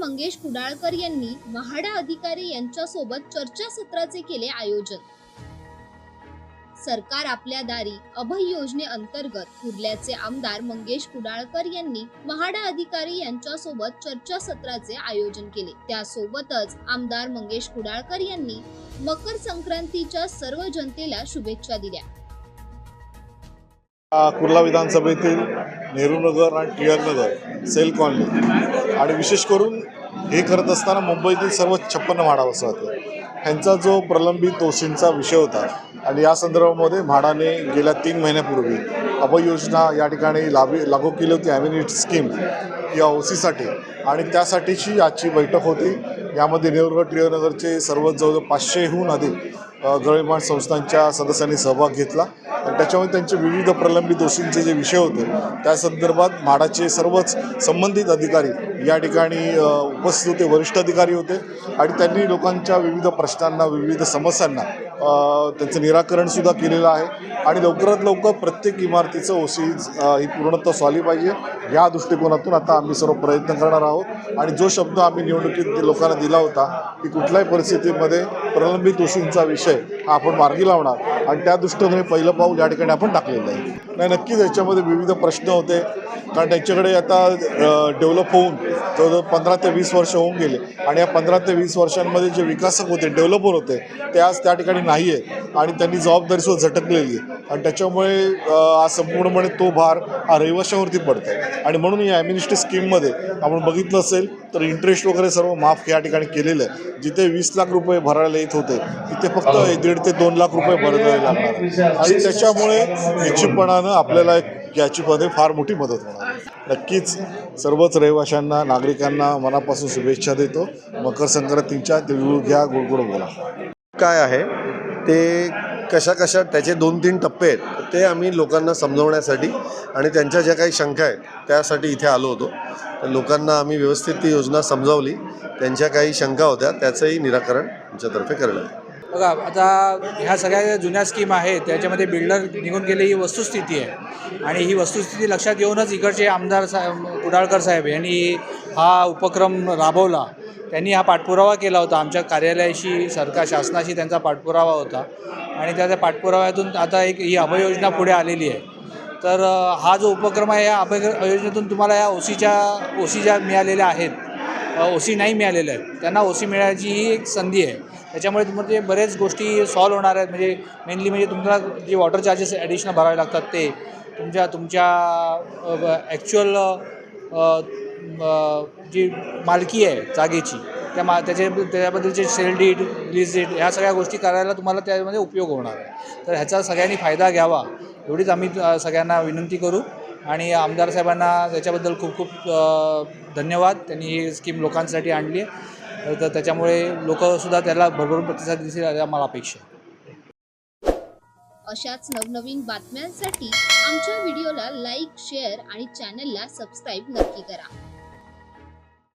मंगेश कुडाळकर यांनी महाडा अधिकारी यांच्यासोबत चर्चासत्राचे केले आयोजन. सरकार आपल्या दारी अभय योजनेअंतर्गत कुर्ल्याचे आमदार मंगेश कुडाळकर यांनी महाडा अधिकारी यांच्यासोबत चर्चासत्राचे आयोजन केले. त्यासोबतच आमदार मंगेश कुडाळकर यांनी मकर संक्रांतीच्या सर्व जनतेला शुभेच्छा दिल्या. कुर्ला विधानसभेतील नेहरूनगर आणि टिळकनगर सेल कॉलनी. आणि विशेष करून हे करत असताना मुंबईतील सर्व छप्पन्न म्हाडा वसाहती. ह्यांचा जो प्रलंबित दोषींचा विषय होता आणि या संदर्भामध्ये म्हाडाने गेल्या तीन महिन्यापूर्वी अभयोजना या ठिकाणी लाभी लागू केली होती ॲम्युनिटी स्कीम या ओसीसाठी. आणि त्यासाठीची आजची बैठक होती. यामध्ये नेहरूनगर टिळकनगरचे सर्व जवळजवळ पाचशेहून अधिक अ, संस्थांच्या सदस्यांनी सहभाग घेतला. आणि त्याच्यामुळे त्यांचे विविध प्रलंबित दोषींचे जे विषय होते त्या संदर्भात म्हाडाचे सर्वच संबंधित अधिकारी या ठिकाणी उपस्थित होते वरिष्ठ अधिकारी होते आणि त्यांनी लोकांच्या विविध प्रश्नांना विविध समस्यांना त्यांचं निराकरणसुद्धा केलेलं आहे. आणि लवकरात लवकर प्रत्येक इमारतीचं ओसी ही पूर्णत्व झाली पाहिजे. या दृष्टिकोनातून आता आम्ही सर्व प्रयत्न करणार आहोत. आणि जो शब्द आम्ही निवडणुकीत लोकांना दिला होता की कुठल्याही परिस्थितीमध्ये प्रलंबित दोषींचा विषय हा आपण मार्गी लावणार आणि त्या दृष्टीने पहिलं पाऊल या ठिकाणी आपण टाकलेलं आहे. नाही नक्कीच याच्यामध्ये विविध प्रश्न होते. कारण त्यांच्याकडे आता डेव्हलप होऊन जवळजवळ पंधरा ते वीस वर्ष होऊन गेले. आणि या पंधरा ते वीस वर्षांमध्ये जे विकासक होते डेव्हलपर होते ते आज त्या ठिकाणी नाही आहे आणि त्यांनी जबाबदारीसुद्धा झटकलेली आहे. आणि त्याच्यामुळे आज संपूर्णपणे तो भार हा रहिवाशावरती पडतो आहे आणि म्हणून या ॲम्युनिस्टी स्कीममध्ये आपण बघितलं असेल तर इंटरेस्ट वगैरे सर्व माफ या ठिकाणी केलेलं आहे. जिथे वीस लाख रुपये भरायला येत होते तिथे फक्त दीड ते दोन लाख रुपये भरायला लागणार आणि त्याच्यामुळे निश्चितपणानं आपल्याला एक याचीमध्ये फार मोठी मदत होणार नक्कीच सर्वच रहिवाशांना नागरिकांना मनापासून शुभेच्छा देतो. मकर संक्रांतीच्या तिळगुळ घ्या गोडगोड बोला. काय आहे? ते कशा कशा त्याचे दोन तीन टप्पे आहेत ते आम्ही लोकांना समजवण्यासाठी आणि त्यांच्या ज्या काही शंका आहेत त्यासाठी इथे आलो होतो. तर लोकांना आम्ही व्यवस्थित ती योजना समजावली. त्यांच्या काही शंका होत्या त्याचंही निराकरण आमच्यातर्फे करण्यात आलं. बघा आता ह्या सगळ्या ज्या जुन्या स्कीम आहेत त्याच्यामध्ये बिल्डर निघून गेले ही वस्तुस्थिती आहे. आणि ही वस्तुस्थिती लक्षात घेऊनच इकडचे आमदार साहेब कुडाळकर साहेब यांनी हा उपक्रम राबवला. त्यांनी हा पाठपुरावा केला होता. आमच्या कार्यालयाशी सरकार शासनाशी त्यांचा पाठपुरावा होता. आणि त्या त्या पाठपुराव्यातून आता एक ही अभय योजना पुढे आलेली आहे. तर हा जो उपक्रम आहे या अभय योजनेतून तुम्हाला या ओसीच्या ओसी ज्या मिळालेल्या आहेत ओ सी नाही मिळालेल्या आहेत त्यांना ओ सी मिळायची ही एक संधी आहे. त्याच्यामुळे तुम्हाला ते बरेच गोष्टी सॉल्व होणार आहेत. म्हणजे मेनली म्हणजे तुम्हाला जे वॉटर चार्जेस ॲडिशनल भरावे लागतात ते तुमच्या तुमच्या ॲक्च्युअल जी मालकी आहे जागेची त्या मा त्याचे त्याच्याबद्दलचे सेल डीड रिलीज डीड ह्या सगळ्या गोष्टी करायला तुम्हाला त्यामध्ये उपयोग होणार आहे. तर ह्याचा सगळ्यांनी फायदा घ्यावा एवढीच आम्ही सगळ्यांना विनंती करू. आणि आमदार साहेबांना त्याच्याबद्दल खूप खूप धन्यवाद. त्यांनी ही स्कीम लोकांसाठी आणली आहे. तर त्याच्यामुळे लोकसुद्धा त्याला भरभरून प्रतिसाद दिसेल मला अपेक्षा अशाच नवनवीन बातम्यांसाठी आमच्या व्हिडिओला लाईक शेअर आणि चॅनलला सबस्क्राईब नक्की करा.